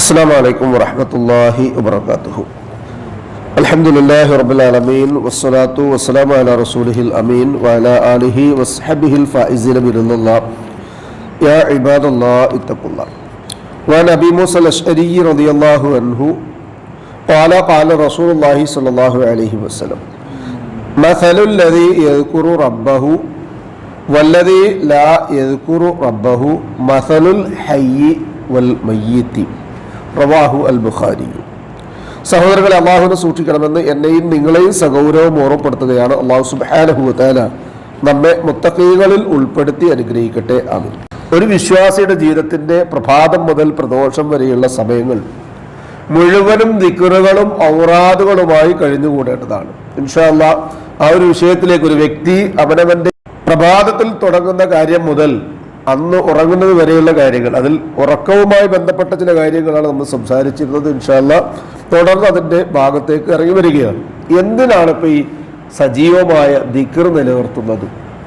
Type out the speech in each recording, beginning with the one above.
السلام عليكم ورحمة الله وبركاته الحمد لله رب العالمين والصلاة والسلام على رسوله الأمين وعلى آله وصحبه الفائزين برضا الله يا عباد الله اتقوا الله وعن أبي موسى الأشعري رضي الله عنه قال قال رسول الله صلى الله عليه وسلم مثل الذي يذكر ربه والذي لا يذكر ربه مثل الحي والميت റവാഹു അൽ ബുഖാരി സഹോദരങ്ങളെ അള്ളാഹുവിനെ സൂക്ഷിക്കണമെന്ന് എന്നെയും നിങ്ങളെയും സഗൗരവം ഓർമ്മപ്പെടുത്തുകയാണ് അള്ളാഹു സുബാനഹുല നമ്മെ മുത്തക്കൈകളിൽ ഉൾപ്പെടുത്തി അനുഗ്രഹിക്കട്ടെ. ആമീൻ. ഒരു വിശ്വാസിയുടെ ജീവിതത്തിന്റെ പ്രഭാതം മുതൽ പ്രദോഷം വരെയുള്ള സമയങ്ങൾ മുഴുവനും ദിക്കറുകളും ഔറാദുകളുമായി കഴിഞ്ഞുകൂടേണ്ടതാണ്. ഇൻഷാല്ല ആ ഒരു വിഷയത്തിലേക്ക് ഒരു വ്യക്തി അവനവന്റെ പ്രഭാതത്തിൽ തുടങ്ങുന്ന കാര്യം മുതൽ അന്ന് ഉറങ്ങുന്നത് വരെയുള്ള കാര്യങ്ങൾ. അതിൽ ഉറക്കവുമായി ബന്ധപ്പെട്ട ചില കാര്യങ്ങളാണ് നമ്മൾ സംസാരിച്ചിരുന്നത് ഇൻഷാല്ല തുടർന്ന് അതിന്റെ ഭാഗത്തേക്ക് ഇറങ്ങി വരികയാണ്. എന്തിനാണ് ഇപ്പൊ ഈ സജീവമായ ദിക്കർ നിലനിർത്തുന്നത്?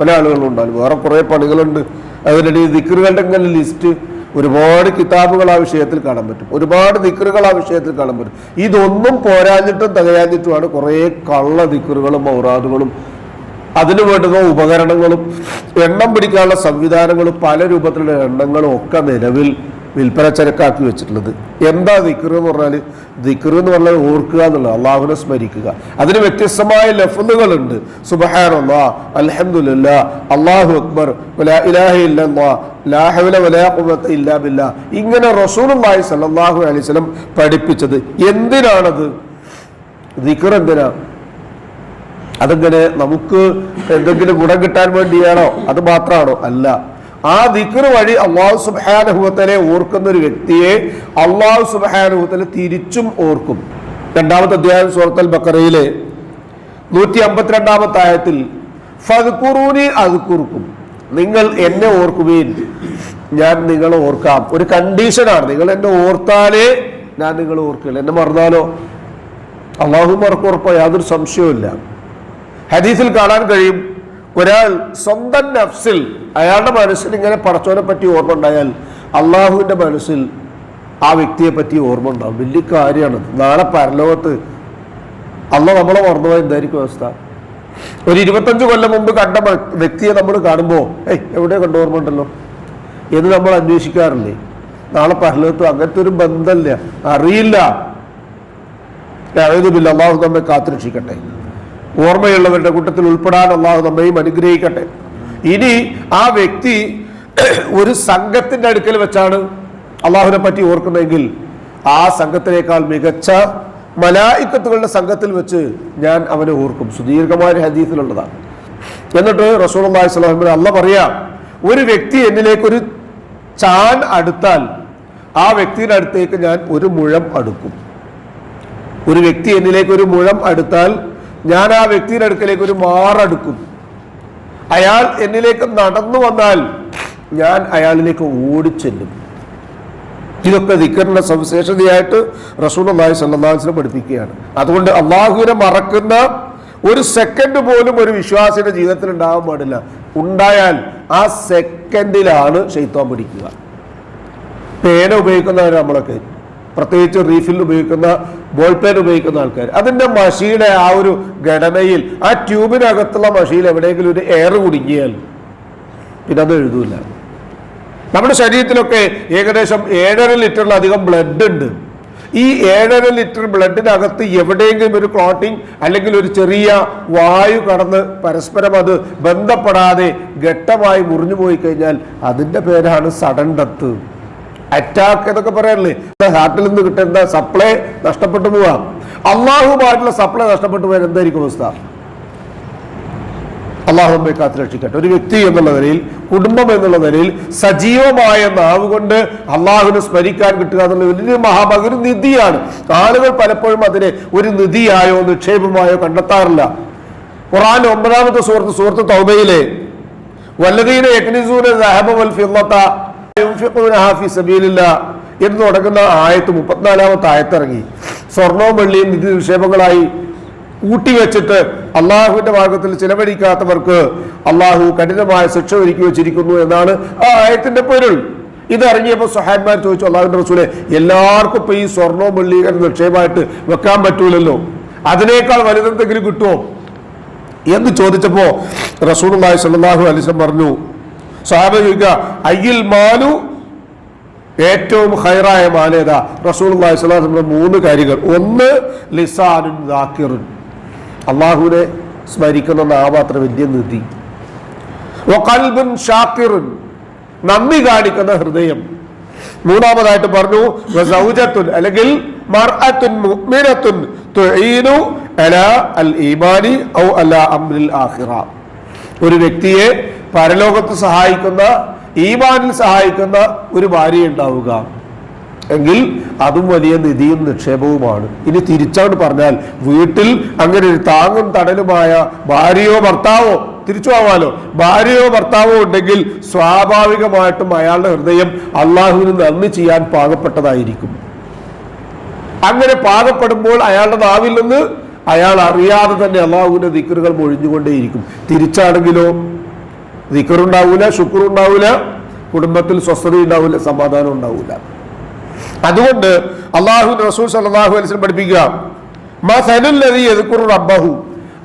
പല ആളുകളും ഉണ്ടാകും. വേറെ കുറേ പണികളുണ്ട്. അതിനിടയിൽ ദിക്കറുകളുടെ ലിസ്റ്റ് ഒരുപാട് കിതാബുകൾ ആ വിഷയത്തിൽ കാണാൻ പറ്റും. ഒരുപാട് ദിക്കറുകൾ ആ വിഷയത്തിൽ കാണാൻ പറ്റും. ഇതൊന്നും പോരാഞ്ഞിട്ടും തകയാഞ്ഞിട്ടുമാണ് കുറേ കള്ള ദിക്കറുകളും ഔറാദുകളും അതിനു വേണ്ടുന്ന ഉപകരണങ്ങളും എണ്ണം പിടിക്കാനുള്ള സംവിധാനങ്ങളും പല രൂപത്തിലുള്ള എണ്ണങ്ങളും ഒക്കെ നിലവിൽ വിൽപ്പന ചരക്കാക്കി വെച്ചിട്ടുള്ളത്. എന്താ ദിക്കർ എന്ന് പറഞ്ഞാൽ ദിക്കർ എന്ന് പറഞ്ഞാൽ ഓർക്കുക എന്നുള്ളത് അള്ളാഹുനെ സ്മരിക്കുക. അതിന് വ്യത്യസ്തമായ ലഫ്ലുകളുണ്ട് സുബഹാനുള്ള അലഹമുല്ല അള്ളാഹു അക്ബർ ഇല്ലാ ഇങ്ങനെ റസൂലുള്ളാഹി സ്വല്ലല്ലാഹു അലൈഹി വസല്ലം പഠിപ്പിച്ചത് എന്തിനാണത്? ദിക്കർ എന്തിനാ? അതിങ്ങനെ നമുക്ക് എന്തെങ്കിലും ഗുണം കിട്ടാൻ വേണ്ടിയാണോ? അത് മാത്രമാണോ അല്ല. ആ ദിക്ർ വഴി അള്ളാഹു സുബാനുഭവത്തിനെ ഓർക്കുന്ന ഒരു വ്യക്തിയെ അള്ളാഹു സുബാനുഭവത്തിനെ തിരിച്ചും ഓർക്കും. രണ്ടാമത്തെ അധ്യായം സുഹൃത്തൽ ബക്കറയിലെ നൂറ്റി അമ്പത്തിരണ്ടാമത്തെ ആയത്തിൽ ഫദ്കുറൂനി അതുക്കുറുക്കും നിങ്ങൾ എന്നെ ഓർക്കുകയും ഞാൻ നിങ്ങളെ ഓർക്കാം. ഒരു കണ്ടീഷനാണ്. നിങ്ങൾ എന്നെ ഓർത്താലേ ഞാൻ നിങ്ങളെ ഓർക്കുകയുള്ളൂ. എന്നെ മറന്നാലോ? അള്ളാഹു മറക്കുറപ്പോ യാതൊരു സംശയവുമില്ല. ഹദീസിൽ കാണാൻ കഴിയും. ഒരാൾ സ്വന്തം നഫ്സിൽ അയാളുടെ മനസ്സിൽ ഇങ്ങനെ പടച്ചോനെ പറ്റി ഓർമ്മ ഉണ്ടായാൽ അള്ളാഹുവിന്റെ മനസ്സിൽ ആ വ്യക്തിയെ പറ്റി ഓർമ്മ ഉണ്ടാവും. വലിയ കാര്യമാണ് നാളെ പരലോകത്ത് അല്ല നമ്മളെ ഓർമ്മ എന്തായിരിക്കും അവസ്ഥ? ഒരു ഇരുപത്തഞ്ച് കൊല്ലം മുമ്പ് കണ്ട വ്യക്തിയെ നമ്മൾ കാണുമ്പോൾ ഏയ് എവിടെ കണ്ട ഓർമ്മ ഉണ്ടല്ലോ. എന്ന് നമ്മൾ അന്വേഷിക്കാറില്ലേ? നാളെ പരലോകത്ത് അങ്ങനത്തെ ഒരു ബന്ധമില്ല. അറിയില്ല. അള്ളാഹു നമ്മെ കാത്തുരക്ഷിക്കട്ടെ. ഓർമ്മയുള്ളവരുടെ കൂട്ടത്തിൽ ഉൾപ്പെടാൻ അള്ളാഹു നമ്മയും അനുഗ്രഹിക്കട്ടെ. ഇനി ആ വ്യക്തി ഒരു സംഘത്തിന്റെ അടുക്കൽ വെച്ചാണ് അള്ളാഹുവിനെ പറ്റി ഓർക്കുന്നതെങ്കിൽ ആ സംഘത്തിനേക്കാൾ മികച്ച മലായിക്കത്തുകളുടെ സംഘത്തിൽ വെച്ച് ഞാൻ അവനെ ഓർക്കും. സുദീർഘമായ ഹദീസിലുള്ളതാണ്. എന്നിട്ട് റസൂൽ അള്ളാഹി സ്വലാഹിമിന് അല്ല പറയാം ഒരു വ്യക്തി എന്നിലേക്ക് ഒരു ചാൻ അടുത്താൽ ആ വ്യക്തിയുടെ അടുത്തേക്ക് ഞാൻ ഒരു മുഴം അടുക്കും. ഒരു വ്യക്തി എന്നിലേക്ക് ഒരു മുഴം അടുത്താൽ ഞാൻ ആ വ്യക്തിയുടെ അടുക്കലേക്ക് ഒരു മാറടുക്കും അയാൾ എന്നിലേക്ക് നടന്നു വന്നാൽ ഞാൻ അയാളിലേക്ക് ഓടിച്ചെല്ലും. ഇതൊക്കെ ദിക്കറിന്റെ സവിശേഷതയായിട്ട് റസൂൽ അള്ളാഹി സല്ലാസിനെ പഠിപ്പിക്കുകയാണ്. അതുകൊണ്ട് അള്ളാഹുവിനെ മറക്കുന്ന ഒരു സെക്കൻഡ് പോലും ഒരു വിശ്വാസിയുടെ ജീവിതത്തിൽ ഉണ്ടാകാൻ പാടില്ല. ഉണ്ടായാൽ ആ സെക്കൻഡിലാണ് ഷെയ്ത്താൻ പിടിക്കുക. പേന ഉപയോഗിക്കുന്നവർ നമ്മളൊക്കെ പ്രത്യേകിച്ച് റീഫിൽ ഉപയോഗിക്കുന്ന ബോൾ പേൻ ഉപയോഗിക്കുന്ന ആൾക്കാർ അതിന്റെ മഷിയുടെ ആ ഒരു ഘടനയിൽ ആ ട്യൂബിനകത്തുള്ള മഷിയിൽ എവിടെയെങ്കിലും ഒരു എയർ കുടുങ്ങിയാൽ പിന്നെ അത് എഴുതൂല. നമ്മുടെ ശരീരത്തിലൊക്കെ ഏകദേശം ഏഴര ലിറ്ററിലധികം ബ്ലഡ് ഉണ്ട്. ഈ ഏഴര ലിറ്റർ ബ്ലഡിനകത്ത് എവിടെയെങ്കിലും ഒരു ക്ലോട്ടിങ് അല്ലെങ്കിൽ ഒരു ചെറിയ വായു കടന്ന് പരസ്പരം അത് ബന്ധപ്പെടാതെ ഘട്ടമായി മുറിഞ്ഞു പോയി കഴിഞ്ഞാൽ അതിന്റെ പേരാണ് സഡൻ ഡെത്ത് അറ്റാക്ക് എന്നൊക്കെ പറയാറില്ലേ ഹാർട്ടിൽ നിന്ന് കിട്ടുന്ന സപ്ലൈ നഷ്ടപ്പെട്ടു പോവാം. അള്ളാഹുമായിട്ടുള്ള സപ്ലൈ നഷ്ടപ്പെട്ടു പോയാൽ എന്തായിരിക്കും അവസ്ഥ? അള്ളാഹുമ്മെ കാത്തുരക്ഷിക്കട്ടെ ഒരു വ്യക്തി എന്നുള്ള നിലയിൽ കുടുംബം എന്നുള്ള നിലയിൽ സജീവമായ നാവ് കൊണ്ട് അള്ളാഹുവിനെ സ്മരിക്കാൻ കിട്ടുക എന്നുള്ള വലിയ മഹാഭാഗ ഒരു നിധിയാണ്. ആളുകൾ പലപ്പോഴും അതിനെ ഒരു നിധിയായോ നിക്ഷേപമായോ കണ്ടെത്താറില്ല. ഖുറാൻ ഒമ്പതാമത്തെ സുഹൃത്ത് സുഹൃത്ത് തൗബയിലെ വല്ലതീനെ എന്ന് തുടങ്ങുന്ന ആയത്ത് മുപ്പത്തിനാലാമത്തെ ആയത്തിറങ്ങി. സ്വർണവും വെള്ളിയും നിധി നിക്ഷേപങ്ങളായി കൂട്ടിവെച്ചിട്ട് അള്ളാഹുവിന്റെ മാർഗത്തിൽ ചിലവഴിക്കാത്തവർക്ക് അള്ളാഹു കഠിനമായ ശിക്ഷ ഒരുക്കി വെച്ചിരിക്കുന്നു എന്നാണ് ആ ആയത്തിന്റെ പൊരുൾ. ഇത് സഹായന്മാർ ചോദിച്ചു അള്ളാഹുവിന്റെ റസൂലെ എല്ലാവർക്കും ഇപ്പൊ ഈ സ്വർണവും വെള്ളിയും നിക്ഷേപമായിട്ട് വെക്കാൻ പറ്റൂലല്ലോ. അതിനേക്കാൾ വലുതെന്തെങ്കിലും കിട്ടുമോ? എന്ന് ചോദിച്ചപ്പോ റസൂൾ സ്വല്ലല്ലാഹു അലൈഹി അലിസ്ലം പറഞ്ഞു സഹാബ ചോദിക്കുക അയ്യിൽ മാലു? ഏറ്റവും ഹൈറായ മാലേത വസല്ലം മൂന്ന് കാര്യങ്ങൾ. ഒന്ന് ലിസാനുൻ ദാക്കിറുൻ. അള്ളാഹുവിനെ സ്മരിക്കുന്ന നാമാത്ര വലിയ നിധി. വഖൽബുൻ ഷാക്കിറുൻ. നന്ദി കാണിക്കുന്ന ഹൃദയം. മൂന്നാമതായിട്ട് പറഞ്ഞു അല്ലെങ്കിൽ മർഅത്തുൻ മുഅ്മിനത്തുൻ തുഈനു ഔ അലാ ആഖിറ. ഒരു വ്യക്തിയെ പരലോകത്ത് സഹായിക്കുന്ന ഈമാനിൽ സഹായിക്കുന്ന ഒരു ഭാര്യ ഉണ്ടാവുക. എങ്കിൽ അതും വലിയ നിധിയും നിക്ഷേപവുമാണ്. ഇനി തിരിച്ചങ്ങോട്ട് പറഞ്ഞാൽ വീട്ടിൽ അങ്ങനെ ഒരു താങ്ങും തടലുമായ ഭാര്യയോ ഭർത്താവോ തിരിച്ചു പോവാലോ ഭാര്യയോ ഭർത്താവോ ഉണ്ടെങ്കിൽ സ്വാഭാവികമായിട്ടും അയാളുടെ ഹൃദയം അള്ളാഹുവിന് നന്ദി ചെയ്യാൻ പാകപ്പെട്ടതായിരിക്കും. അങ്ങനെ പാകപ്പെടുമ്പോൾ അയാളുടെ നാവിൽ നിന്ന് അയാൾ അറിയാതെ തന്നെ അള്ളാഹുവിന്റെ ദിക്കറുകൾ മൊഴിഞ്ഞുകൊണ്ടേയിരിക്കും. തിരിച്ചാണെങ്കിലോ? ദിക്കറുണ്ടാവൂല ശുക്രുണ്ടാവൂല കുടുംബത്തിൽ സ്വസ്ഥത ഉണ്ടാവില്ല സമാധാനം ഉണ്ടാവില്ല അതുകൊണ്ട് അള്ളാഹു റസൂൽ സലാഹു അലിസ്ലം പഠിപ്പിക്കുക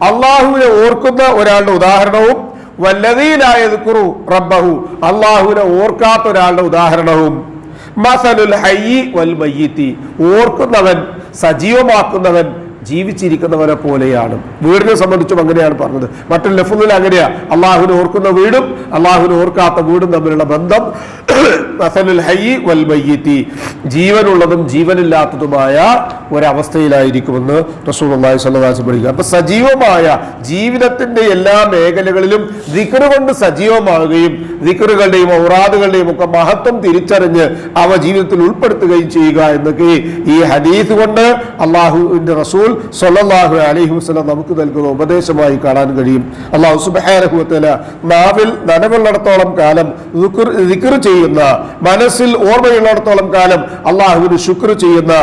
അള്ളാഹുവിനെ ഓർക്കുന്ന ഒരാളുടെ ഉദാഹരണവും വല്ലതീലായ കുറു റബ്ബഹു. അള്ളാഹുവിനെ ഓർക്കാത്ത ഒരാളുടെ ഉദാഹരണവും മസലുൽ ഹയ്യി വൽ മയ്യിത്തി. ഓർക്കുന്നവൻ സജീവമാക്കുന്നവൻ ജീവിച്ചിരിക്കുന്നവരെ പോലെയാണ്. വീടിനെ സംബന്ധിച്ചും അങ്ങനെയാണ് പറഞ്ഞത്. മറ്റൊരു ലഫുന്നിൽ അങ്ങനെയാ. അള്ളാഹുവിനെ ഓർക്കുന്ന വീടും അള്ളാഹുവിനെ ഓർക്കാത്ത വീടും തമ്മിലുള്ള ബന്ധം ഹൈ വൽ ജീവനുള്ളതും ജീവനില്ലാത്തതുമായ ഒരവസ്ഥയിലായിരിക്കുമെന്ന് റസൂൽ അള്ളാഹി സ്വല്ലാസ് പഠിക്കുക അപ്പൊ സജീവമായ ജീവിതത്തിന്റെ എല്ലാ മേഖലകളിലും ദിക്കറ് കൊണ്ട് സജീവമാവുകയും ദിക്കറുകളുടെയും ഔറാദുകളുടെയും ഒക്കെ മഹത്വം തിരിച്ചറിഞ്ഞ് അവ ജീവിതത്തിൽ ഉൾപ്പെടുത്തുകയും ചെയ്യുക എന്നൊക്കെ ഈ ഹദീസ് കൊണ്ട് അള്ളാഹുവിന്റെ റസൂൽ സൊല്ലാഹു അലൈഹി വസ്ലം നമുക്ക് നൽകുന്ന ഉപദേശമായി കാണാൻ കഴിയും. അള്ളാഹു സുബാരഹുത്തല നാവിൽ നനവുള്ളിടത്തോളം കാലം ദിക്കർ ചെയ്യുന്ന മനസ്സിൽ ഓർമ്മയുള്ളിടത്തോളം കാലം അള്ളാഹുവിന് ശുക്ർ ചെയ്യുന്ന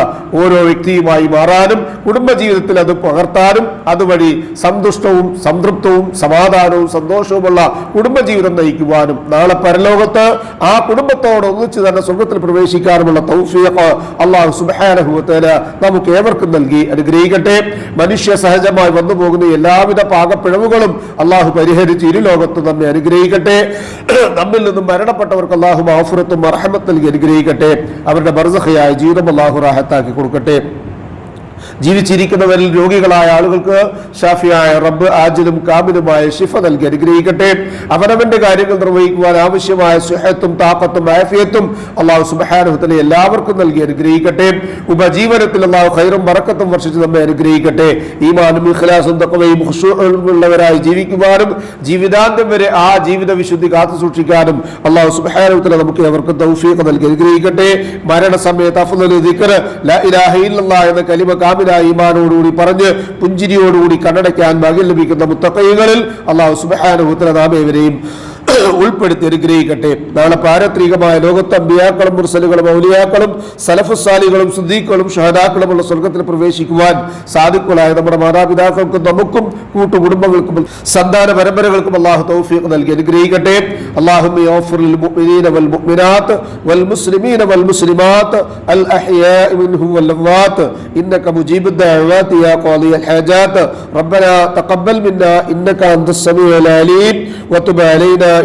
ഓരോ വ്യക്തിയുമായി മാറാനും കുടുംബജീവിതത്തിൽ അത് പകർത്താനും അതുവഴി സന്തുഷ്ടവും സംതൃപ്തവും സമാധാനവും സന്തോഷവുമുള്ള കുടുംബജീവിതം നയിക്കുവാനും നാളെ പരലോകത്ത് ആ കുടുംബത്തോട് ഒന്നിച്ച് തന്നെ സ്വർഗത്തിൽ പ്രവേശിക്കാനുമുള്ള തൗഫീഖ് അള്ളാഹു സുബാനഹുത്തല നമുക്ക് ഏവർക്കും നൽകി അനുഗ്രഹിക്കട്ടെ മനുഷ്യ സഹജമായി വന്നു പോകുന്ന എല്ലാവിധ പാകപ്പിഴവുകളും അള്ളാഹു പരിഹരിച്ച് ഇരു ലോകത്ത് നമ്മെ അനുഗ്രഹിക്കട്ടെ. നമ്മിൽ നിന്നും മരണപ്പെട്ടവർക്ക് അള്ളാഹു മാഫുറത്തും അർഹമത്ത് നൽകി അനുഗ്രഹിക്കട്ടെ. അവരുടെ ബർസഹയായ ജീവിതം അള്ളാഹു റാഹത്താക്കി കൊടുക്കട്ടെ. ജീവിച്ചിരിക്കുന്നവരിൽ രോഗികളായ ആളുകൾക്ക് ഷാഫിയായ റബ്ബ് ആജിലും കാമിലുമായ ഷിഫ നൽകി അനുഗ്രഹിക്കട്ടെ. അവനവന്റെ കാര്യങ്ങൾ നിർവഹിക്കുവാൻ ആവശ്യമായ സുഹത്തും താക്കത്തും ആഫിയത്തും അള്ളാഹു സുബാനുഹത്തിലെ എല്ലാവർക്കും നൽകി അനുഗ്രഹിക്കട്ടെ. ഉപജീവനത്തിൽ അള്ളാഹു ഖൈറും വറക്കത്തും വർഷിച്ച് നമ്മെ അനുഗ്രഹിക്കട്ടെ. ഈമാനും ഇഖ്ലാസും തക്കവയും ഉള്ളവരായി ജീവിക്കുവാനും ജീവിതാന്തം വരെ ആ ജീവിത വിശുദ്ധി കാത്തു സൂക്ഷിക്കാനും അള്ളാഹു സുബാനുഹത്തിലെ നമുക്ക് അവർക്ക് തൗഫീഖ് നൽകി അനുഗ്രഹിക്കട്ടെ. മരണസമയത്ത് അഫ്ദൽ ദിക്ർ ലാ ഇലാഹ ഇല്ലല്ലാഹ് എന്ന കലിമ കാമിലായ ഈമാനോടുകൂടി പറഞ്ഞ് പുഞ്ചിരിയോടുകൂടി കണ്ണടയ്ക്കാൻ ഭാഗ്യം ലഭിക്കുന്ന മുത്തക്കൈകളിൽ അള്ളാഹു സുബാനുഹത്തിലെ നാം ഏവരെയും ഉൾപ്പെടുത്തി അനുഗ്രഹിക്കട്ടെ നാളെ പാരത്രികമായ ലോകത്ത് അമ്പിയാക്കളും മുർസലുകളും ഔലിയാക്കളും സലഫുസാലികളും സുദ്ദീഖുകളും ഷഹദാക്കളുമുള്ള സ്വർഗത്തിൽ പ്രവേശിക്കുവാൻ സാധിക്കുകളായ നമ്മുടെ മാതാപിതാക്കൾക്കും നമുക്കും കൂട്ടുകുടുംബങ്ങൾക്കും സന്താന പരമ്പരകൾക്കും അള്ളാഹു തൗഫീഖ് നൽകി അനുഗ്രഹിക്കട്ടെ. അള്ളാഹു മുഅ്മിനീന വൽ വൽ മുസ്ലിമീന വൽ മുസ്ലിമാത്ത്. അൽ വൽ ഇന്നക മുജീബുദ് റബ്ബനാ തഖബ്ബൽ മിന്നാ ഇന്നക സമീഉൽ അലീം. അലൈനാ